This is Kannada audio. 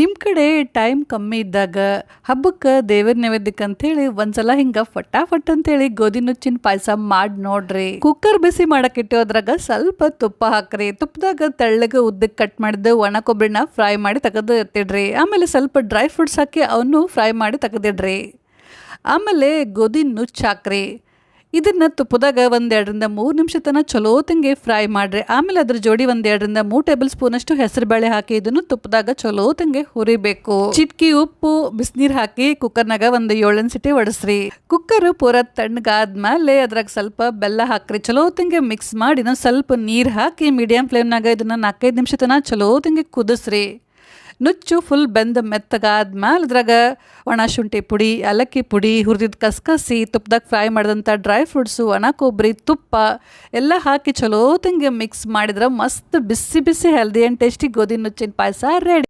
ನಿಮ್ಮ ಕಡೆ ಟೈಮ್ ಕಮ್ಮಿ ಇದ್ದಾಗ ಹಬ್ಬಕ್ಕೆ ದೇವರ ನೈವೇದ್ಯಕ್ಕೆ ಅಂತೇಳಿ ಒಂದ್ಸಲ ಹಿಂಗೆ ಫಟಾಫಟ್ ಅಂತೇಳಿ ಗೋಧಿ ನುಚ್ಚಿನ ಪಾಯಸ ಮಾಡಿ ನೋಡ್ರಿ. ಕುಕ್ಕರ್ ಬಿಸಿ ಮಾಡಕ್ಕೆ ಇಟ್ಟೋದ್ರಾಗ ಸ್ವಲ್ಪ ತುಪ್ಪ ಹಾಕ್ರಿ. ತುಪ್ಪದಾಗ ತೆಳ್ಳಗೆ ಉದ್ದಕ್ಕೆ ಕಟ್ ಮಾಡಿದ್ದು ಒಣ ಕೊಬ್ಬರಿನ ಫ್ರೈ ಮಾಡಿ ತೆಗೆದು ಎತ್ತಿಡ್ರಿ ಆಮೇಲೆ ಸ್ವಲ್ಪ ಡ್ರೈ ಫ್ರೂಟ್ಸ್ ಹಾಕಿ ಅವನು ಫ್ರೈ ಮಾಡಿ ತೆಗೆದಿಡ್ರಿ. ಆಮೇಲೆ ಗೋಧಿ ನುಚ್ಚು ಹಾಕ್ರಿ. ಇದನ್ನ ತುಪ್ಪದಾಗ ಒಂದೆರಡರಿಂದ ಮೂರು ನಿಮಿಷ ತನಕ ಚಲೋ ತಂಗೆ ಫ್ರೈ ಮಾಡ್ರಿ. ಆಮೇಲೆ ಅದ್ರ ಜೋಡಿ ಒಂದೆರಡರಿಂದ ಮೂರು ಟೇಬಲ್ ಸ್ಪೂನ್ ಅಷ್ಟು ಹೆಸರು ಬೇಳೆ ಹಾಕಿ ಇದನ್ನು ತುಪ್ಪದಾಗ ಚಲೋ ತಂಗೆ ಹುರಿಬೇಕು. ಚಿಟ್ಕಿ, ಉಪ್ಪು, ಬಿಸಿನೀರ್ ಹಾಕಿ ಕುಕ್ಕರ್ನಾಗ ಒಂದು ಏಳೆಂಟು ಸಿಟಿ ಒಡಿಸ್ರಿ. ಕುಕ್ಕರ್ ಪೂರ ತಣ್ಣಗಾದ್ಮೇಲೆ ಅದ್ರಾಗ ಸ್ವಲ್ಪ ಬೆಲ್ಲ ಹಾಕ್ರಿ. ಚಲೋ ತಂಗೆ ಮಿಕ್ಸ್ ಮಾಡಿ ಸ್ವಲ್ಪ ನೀರು ಹಾಕಿ ಮೀಡಿಯಂ ಫ್ಲೇಮ್ನಾಗ ಇದನ್ನ ನಾಲ್ಕೈದು ನಿಮಿಷ ತನಕ ಚಲೋ ತಂಗೆ ಕುದಿಸ್ರಿ. ನುಚ್ಚು ಫುಲ್ ಬೆಂದ ಮೆತ್ತಗಾದ್ಮೇಲೆ ಅದ್ರಾಗ ಒಣ ಶುಂಠಿ ಪುಡಿ, ಏಲಕ್ಕಿ ಪುಡಿ ಹುರಿದಿದ್ದ ಕಸ್ಕಸಿ ತುಪ್ಪದಾಗ ಫ್ರೈ ಮಾಡಿದಂಥ ಡ್ರೈ ಫ್ರೂಟ್ಸು, ಒಣ ಕೊಬ್ಬರಿ ತುಪ್ಪ ಎಲ್ಲ ಹಾಕಿ ಚಲೋ ತಿಂಗೆ ಮಿಕ್ಸ್ ಮಾಡಿದ್ರೆ ಮಸ್ತ್ ಬಿಸಿ ಬಿಸಿ ಹೆಲ್ದಿ ಆ್ಯಂಡ್ ಟೇಸ್ಟಿ ಗೋಧಿ ನುಚ್ಚಿನ ಪಾಯಸ ರೆಡಿ.